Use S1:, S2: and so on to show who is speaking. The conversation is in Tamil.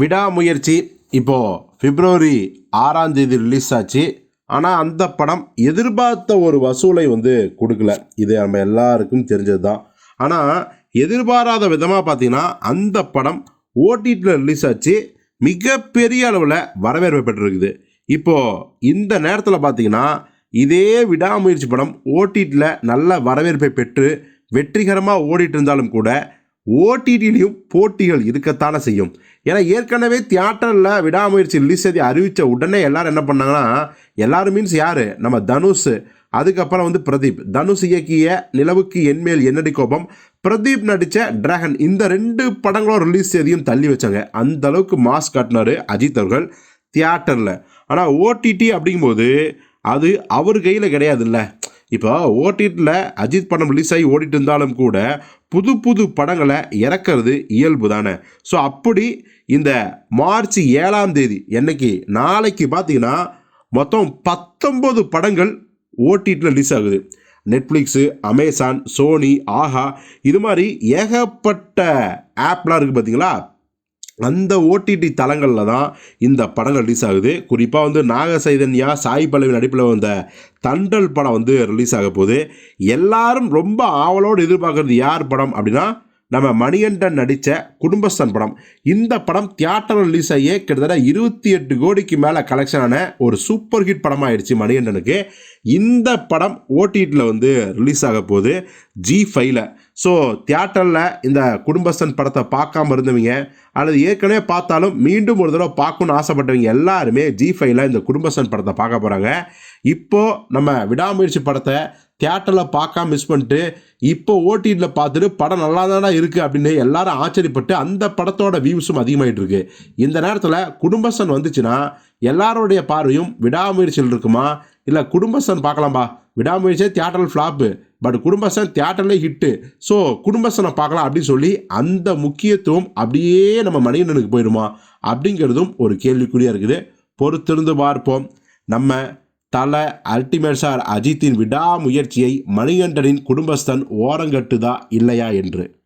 S1: விடாமுயற்சி. இப்போது பிப்ரவரி ஆறாம் தேதி ரிலீஸ் ஆச்சு. ஆனால் அந்த படம் எதிர்பார்த்த ஒரு வசூலை வந்து கொடுக்கல. இது நம்ம எல்லாருக்கும் தெரிஞ்சது தான் ஆனால் எதிர்பாராத விதமாக பார்த்தீங்கன்னா அந்த படம் ஓடிடியில் ரிலீஸ் ஆச்சு. மிகப்பெரிய அளவில் வரவேற்பு பெற்றிருக்குது. இப்போது இந்த நேரத்தில் பார்த்தீங்கன்னா இதே விடாமுயற்சி படம் ஓடிடியில் நல்ல வரவேற்பை பெற்று வெற்றிகரமாக ஓடிட்டு இருந்தாலும் கூட ஓடிடிலையும் போட்டிகள் இருக்கத்தானே செய்யும். ஏன்னா ஏற்கனவே தியேட்டரில் விடாமுயற்சி ரிலீஸ் செய்தி அறிவித்த உடனே எல்லாரும் என்ன பண்ணாங்கன்னா எல்லாரும் மீன்ஸ் யார்? நம்ம தனுஷ். அதுக்கப்புறம் வந்து பிரதீப். தனுஷ் இயக்கிய நிலவுக்கு என்மேல் என்னடி கோபம்? பிரதீப் நடித்த டிராகன் இந்த ரெண்டு படங்களும் ரிலீஸ் செய்தியும் தள்ளி வச்சாங்க. அந்த அளவுக்கு மாஸ் காட்டினாரு அஜித் அவர்கள் தியேட்டரில். ஆனால் ஓடிடி அப்படிங்கும்போது அது அவர் கையில் கிடையாதுல்ல. இப்போ ஓடிடில் அஜித் படம் ரிலீஸ் ஆகி ஓடிட்டு இருந்தாலும் கூட புது புது படங்களை இறக்கிறது இயல்பு தானே ஸோ அப்படி இந்த மார்ச் ஏழாம் தேதி என்னைக்கு? நாளைக்கு பார்த்தீங்கன்னா மொத்தம் பத்தொம்பது படங்கள் ஓடிடியில் ரிலீஸ் ஆகுது. நெட்ஃப்ளிக்ஸு அமேசான் சோனி ஆஹா இது மாதிரி ஏகப்பட்ட ஆப்லாம் இருக்குது பார்த்தீங்களா? அந்த ஓடிடி தளங்களில் தான் இந்த படங்கள் ரிலீஸ் ஆகுது. குறிப்பாக வந்து நாக சைதன்யா சாய் பல்லவி நடிப்பில் வந்த தண்டல் படம் வந்து ரிலீஸ் ஆக போகுது. எல்லாரும் ரொம்ப ஆவலோடு எதிர்பார்க்குறது யார் படம் அப்படின்னா நம்ம மணிகண்டன் நடித்த குடும்பஸ்தன் படம். இந்த படம் தியேட்டர் ரிலீஸ் ஆகியே கிட்டத்தட்ட இருபத்தி எட்டு கோடிக்கு மேலே கலெக்ஷன் ஆன ஒரு சூப்பர் ஹிட் படம் ஆயிடுச்சு மணிகண்டனுக்கு. இந்த படம் ஓடிடியில் வந்து ரிலீஸ் ஆக போகுது. ஜி ஃபைவ்ல ஸோ தியேட்டரில் இந்த குடும்பஸ்தன் படத்தை பார்க்காம இருந்தவங்க அல்லது ஏற்கனவே பார்த்தாலும் மீண்டும் ஒரு தடவை பார்க்கணும்னு ஆசைப்பட்டவங்க எல்லாருமே ஜி ஃபைவ்ல இந்த குடும்பஸ்தன் படத்தை பார்க்க போகிறாங்க இப்போது நம்ம விடாமுயற்சி படத்தை தியேட்டரில் பார்க்காம மிஸ் பண்ணிட்டு இப்போ ஓடிடியில் பார்த்துட்டு படம் நல்லா தானே இருக்குது அப்படின்னு எல்லாரும் ஆச்சரியப்பட்டு அந்த படத்தோட வியூஸும் அதிகமாகிட்டு இருக்கு. இந்த நேரத்தில் குடும்பசன் வந்துச்சுன்னா எல்லாருடைய பார்வையும் விடாமுயற்சியில் இருக்குமா? இல்லை குடும்பசன் பார்க்கலாம்பா? விடாமுயற்சியே தியேட்டரில் ஃப்ளாப்பு பட் குடும்பசன் தியேட்டர்லேயே ஹிட்டு ஸோ குடும்பசனை பார்க்கலாம் அப்படின்னு சொல்லி அந்த முக்கியத்துவம் அப்படியே நம்ம மணிகண்டனுக்கு போயிடுமா? அப்படிங்கிறதும் ஒரு கேள்விக்குறியாக இருக்குது. பொறுத்திருந்து பார்ப்போம். நம்ம தல அல்டிமேட்ஸார் அஜித்தின் விடாமுயற்சியை மணிகண்டனின் குடும்பஸ்தன் ஓரங்கட்டுதா இல்லையா என்று.